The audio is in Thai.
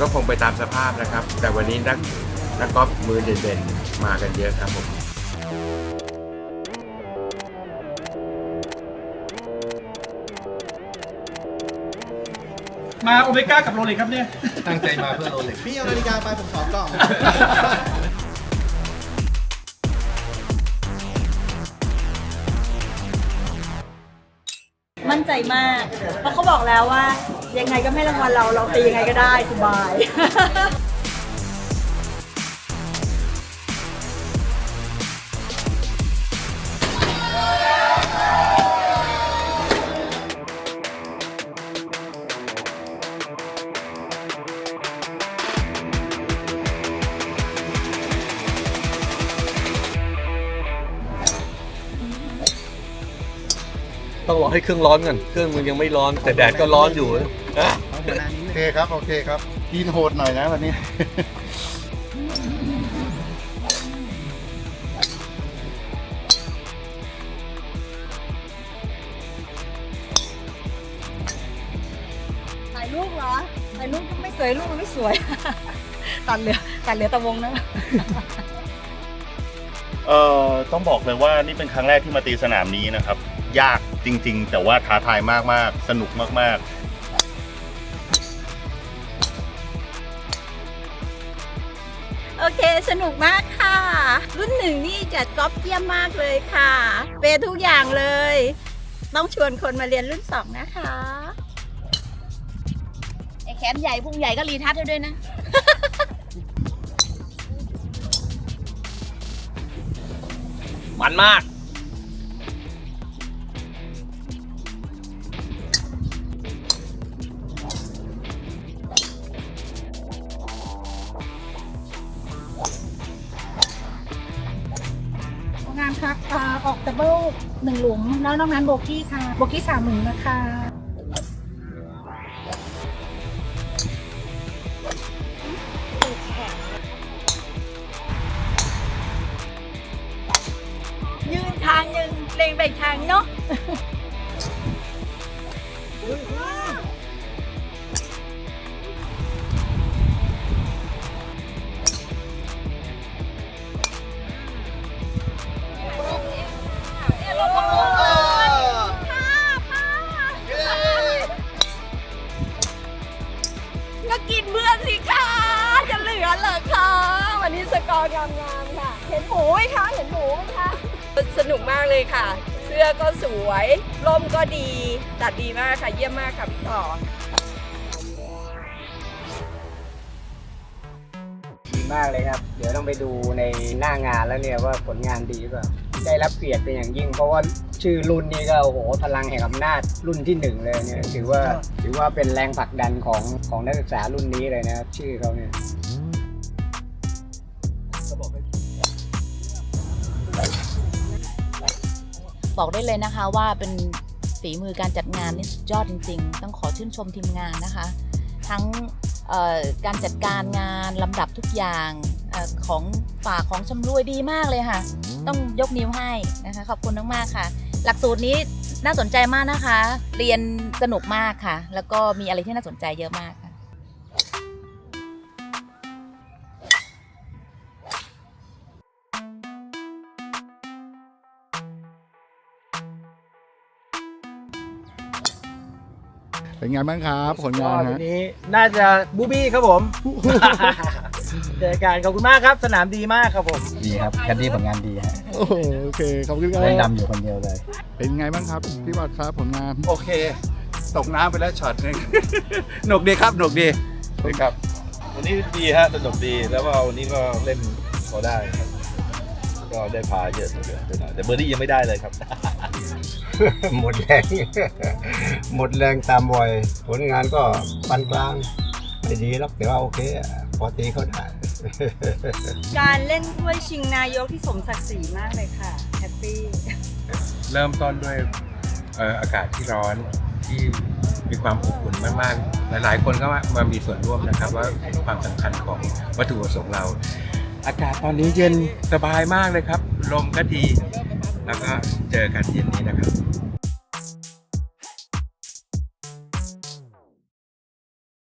ก็คงไปตามสภาพนะครับ แต่วันนี้นักนักกอล์ฟมือเด่นเด่นมากันเยอะครับผมมาโอเมก้ากับโรเล็กครับเนี่ย ตั้งใจมาเพื่อโรเล็ก พี่เอานาฬิกาไปผมสองกล่อง มั่นใจมาก เพราะเขาบอกแล้วว่า ยังไงก็ไม่รางวัลเราเราตียังไงก็ได้สบาย ต้องรอให้เครื่องร้อนก่อนเครื่องมันยังไม่ร้อน แต่แดดก็ร้อนอยู่นะโอเคครับ โอเคครับยินโหดหน่อยนะวันนี้ ถ่ายรูปเหรอถ่ายรูปก็ไม่สวยรูปมันไม่สวย ตัดเหลือตัดเหลือแตะวงนะ เอ่อต้องบอกเลยว่านี่เป็นครั้งแรกที่มาตีสนามนี้นะครับ ยากจริง ๆ แต่ว่าท้าทายมากๆ สนุกมากโอเค สนุกมากค่ะ รุ่นหนึ่งนี่จัดกอล์ฟเยี่ยมมากเลยค่ะ เปย์ทุกอย่างเลย ต้องชวนคนมาเรียนรุ่นสองนะคะไอ้แขนใหญ่พุงใหญ่ก็รีทัชให้ด้วยนะ มันมาก งานครับอ่าออกดับเบิลหนึ่งหลุม แล้วนอกนั้นโบกี้ค่ะ โบกี้สามหมื่นนะคะยืนทางหนึ่งเลงไปทางเนาะ สกอร์งามๆค่ะ เห็นหมูไหมคะ เห็นหมูไหมคะ สนุกมากเลยค่ะ เสื้อก็สวย ร่มก็ดี ตัดดีมากค่ะ เยี่ยมมากค่ะพี่ต่อดีมากเลยครับ เดี๋ยวต้องไปดูในหน้างานแล้วเนี่ยว่าผลงานดีหรือเปล่า ได้รับเกียรติเป็นอย่างยิ่ง เพราะว่าชื่อรุ่นนี้ก็โอ้โหพลังแห่งอำนาจรุ่นที่หนึ่งเลยเนี่ยถือว่าถือว่าเป็นแรงผลักดันของของนักศึกษารุ่นนี้เลยนะครับชื่อเขาเนี่ย บอกได้เลยนะคะว่าเป็นฝีมือการจัดงานนี่สุดยอดจริง ๆ ต้องขอชื่นชมทีมงานนะคะ ทั้งการจัดการงานลำดับทุกอย่างอของฝากของชำรวยดีมากเลยค่ะ ต้องยกนิ้วให้นะคะขอบคุณมากๆค่ะ หลักสูตรนี้น่าสนใจมากนะคะ เรียนสนุกมากค่ะ แล้วก็มีอะไรที่น่าสนใจเยอะมากค่ะ เป็นไงบ้างครับผลงานวัฮะนนี้น่าจะบูบี้ครับผม เจอกันขอบคุณมากครับ สนามดีมากครับผม ดีครับแคดดี้ผลงานดีฮะโอ้โหโอเคขอบคุณครับเล่นดำอยู่คนเดียวเลย เป็นไงบ้างครับพี่วัดครับผลงานโอเค ตกน้ำไปแล้วช็อตหนึงหนุกดีครับ หนุกดีครับ วันนี้ดีฮะสนุกดี แล้วก็วันนี้ก็เล่นพอได้ครับ ก็ได้พาเยอะเหมือนกันไปหน่อยแต่เบอร์ดี้ยังไม่ได้เลยครับ หมดแรง หมดแรงตามบ่อย ผลงานก็ปานกลางไม่ดีหรอกแต่ว่าโอเคอะพอตีเขาได้ การเล่นถ้วยชิงนายกที่สมศักดิ์ศรีมากเลยค่ะแฮปปี้เริ่มต้นด้วยเอ่ออากาศที่ร้อนที่มีความอบอุ่นมากๆ หลายๆ คนก็มามีส่วนร่วมนะครับ ว่าเห็นความสำคัญของวัตถุประสงค์เรา อากาศตอนนี้เย็นสบายมากเลยครับ ลมก็ดี แล้วก็เจอกันเย็นนี้นะครับ